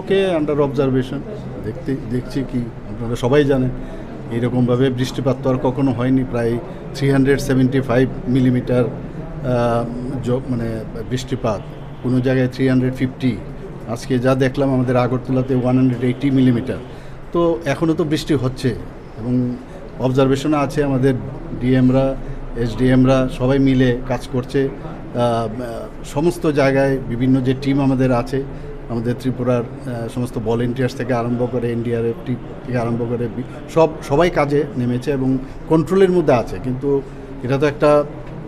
ওকে under observation দেখতে, দেখছি কি, আপনারা সবাই জানেন, এইরকমভাবে বৃষ্টিপাত তো আর কখনো হয়নি, প্রায় three hundred seventy five millimetre মানে বৃষ্টিপাত। কোনো জায়গায় থ্রি হান্ড্রেড ফিফটি আজকে যা দেখলাম, আমাদের আগরতলাতে ওয়ান হান্ড্রেড এইটি মিলিমিটার তো এখনও তো বৃষ্টি হচ্ছে এবং অবজারভেশনে আছে আমাদের ডিএমরা এসডিএমরা সবাই মিলে কাজ করছে। সমস্ত জায়গায় বিভিন্ন যে টিম আমাদের আছে আমাদের ত্রিপুরার সমস্ত ভলেন্টিয়ার্স থেকে আরম্ভ করে এনডিআরএফ থেকে আরম্ভ করে সব সবাই কাজে নেমেছে এবং কন্ট্রোলের মধ্যে আছে। কিন্তু এটা তো একটা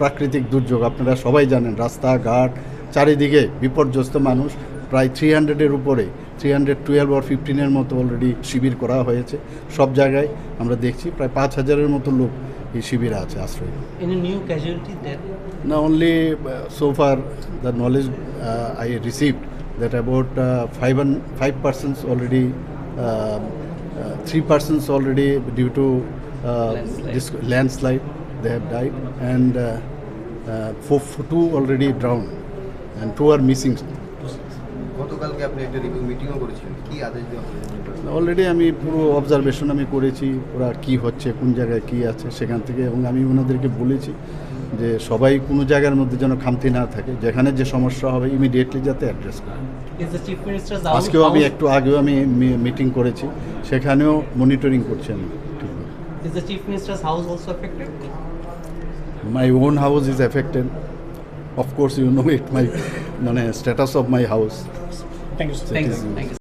প্রাকৃতিক দুর্যোগ আপনারা সবাই জানেন রাস্তাঘাট চারিদিকে বিপর্যস্ত মানুষ। প্রায় থ্রি হান্ড্রেডের উপরে থ্রি হান্ড্রেড টুয়েলভ আর ফিফটিনের মতো অলরেডি শিবির করা হয়েছে। সব জায়গায় আমরা দেখছি প্রায় পাঁচ হাজারের মতো লোক এই শিবিরে আছে আশ্রয় Any new casualty that Now, only uh, uh, that about uh, five and five persons already, um, uh, three persons already due to uh, Landslide. this landslide they have died, and uh, uh, for, for two already drowned, and two are missing. গতকালকে আপনি একটা review মিটিংও করেছিলেন কি আদেশ দেওয়া already আমি পুরো observation আমি করেছি ওরা কি হচ্ছে কোন জায়গায় কি আছে সেখান থেকে এবং আমি ওনাদেরকে বলেছি যে সবাই কোনো জায়গার মধ্যে যেন খামতি না থাকে যেখানে যে সমস্যা হবে ইমিডিয়েটলি যাতে অ্যাড্রেস করে। আজকেও আমি একটু আগেও আমি মিটিং করেছি সেখানেও মনিটরিং করছি আমি? My own house is affected of course you know it my মানে status of my house Thank you.